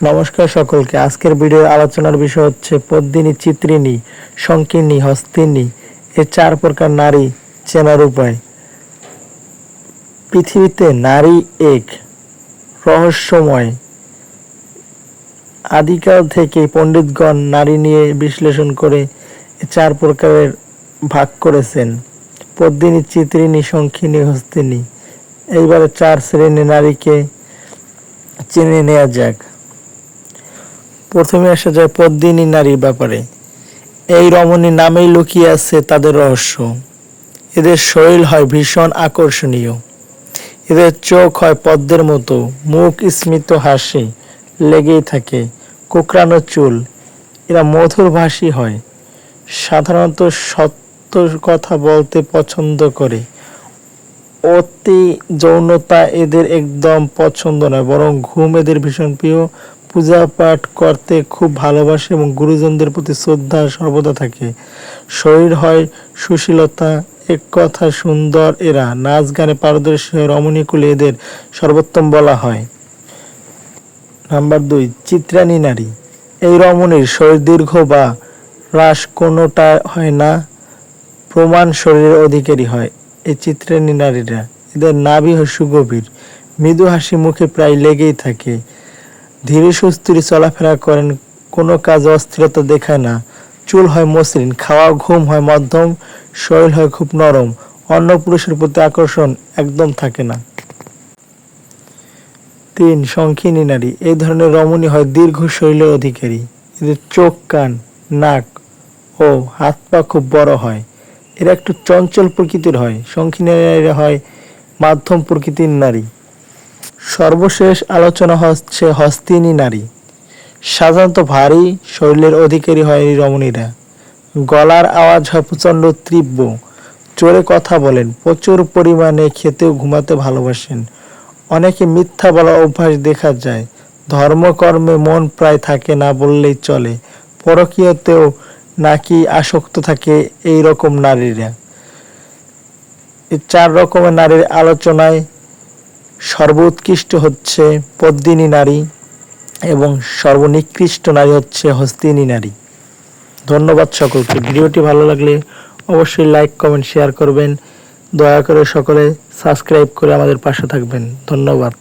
নমস্কার সকলকে। আজকের ভিডিও আলোচনার বিষয় হচ্ছে পদ্মিনী চিত্রিনী সংকীর্ণী হস্তিনী এ চার প্রকার নারী চেনার উপায়। পৃথিবীতে নারী এক, রহস্যময়। আদিকাল থেকে পণ্ডিতগণ নারী নিয়ে বিশ্লেষণ করে চার প্রকারের ভাগ করেছেন। পদ্মিনী চিত্রিনী সংকীর্ণী হস্তিনী এইবারে চার শ্রেণি নারীকে চিনে নেওয়া যাক। প্রথমে আসা যায় পদ্মিনী নারীর ব্যাপারে। এই রমণী নামেই লুকিয়ে আছে তাদের রহস্য। এদের শরীর হয় ভীষণ আকর্ষণীয়। এদের চোখ হয় পদ্মের মতো, মুখ স্মিত হাসি লেগেই থাকে, কোকড়ানো চুল, এরা মধুর ভাষী হয়। সাধারণত সত্য কথা বলতে পছন্দ করে। অতি যৌনতা এদের একদম পছন্দ নয়, বরং ঘুম এদের ভীষণ প্রিয়। পূজা পাঠ করতে খুব ভালোবাসে এবং গুরুজনদের প্রতি শ্রদ্ধা সর্বদা থাকে। শরীর হয় সুশীলতা, এক কথা সুন্দর এরা। নাচ গানে পারদর্শী রমণীকুলে এদের সর্বোত্তম বলা হয়। নাম্বার দুই চিত্রানী নারী। এই রমণীর শরীর দীর্ঘ বা হ্রাস কোনোটা হয় না, প্রমাণ শরীরের অধিকারী হয় এই চিত্রানী নারীরা। এদের নাভি হয় সুগভীর। মৃদু হাসি মুখে প্রায় লেগেই থাকে। ধীরে সুস্থিরে চলাফেরা করেন, কোনো কাজ অস্থিরতা দেখায় না। চুল হয় মসৃণ, খাওয়া ঘুম হয় মধ্যম, শরীর হয় খুব নরম, অন্য পুরুষের প্রতি আকর্ষণ একদম থাকে না। তিন সংখিনী নারী, এই ধরনের রমণী হয় দীর্ঘ শৈলের অধিকারী। এদের চোখ, কান, নাক ও হাত পা খুব বড় হয়। এরা একটু চঞ্চল প্রকৃতির হয়। সংখিনী নারীরা হয় মাধ্যম প্রকৃতির নারী। সর্বশেষ আলোচনা হচ্ছে হস্তিনী নারী। সাধারণত ভারী, শরীরের অধিকারী হয় রমণীরা। গলার আওয়াজ হয় প্রচণ্ড তীব্র। জোরে কথা বলেন, প্রচুর পরিমাণে খেতেও ঘুমাতে ভালোবাসেন। অনেকে মিথ্যা বলা অভ্যাস দেখা যায়। ধর্মকর্মে মন প্রায় থাকে না বললেই চলে। পরকীয়তেও নাকি আসক্ত থাকে এই রকম নারীরা। চার রকমের নারীর আলোচনায় সর্বোৎকৃষ্ট হচ্ছে পদ্মিনী নারী এবং সর্বনিকৃষ্ট নারী হচ্ছে হস্তিনী নারী। ধন্যবাদ সকলকে। ভিডিওটি ভালো লাগলে অবশ্যই লাইক, কমেন্ট, শেয়ার করবেন। দয়া করে সকলে সাবস্ক্রাইব করে আমাদের পাশে থাকবেন। ধন্যবাদ।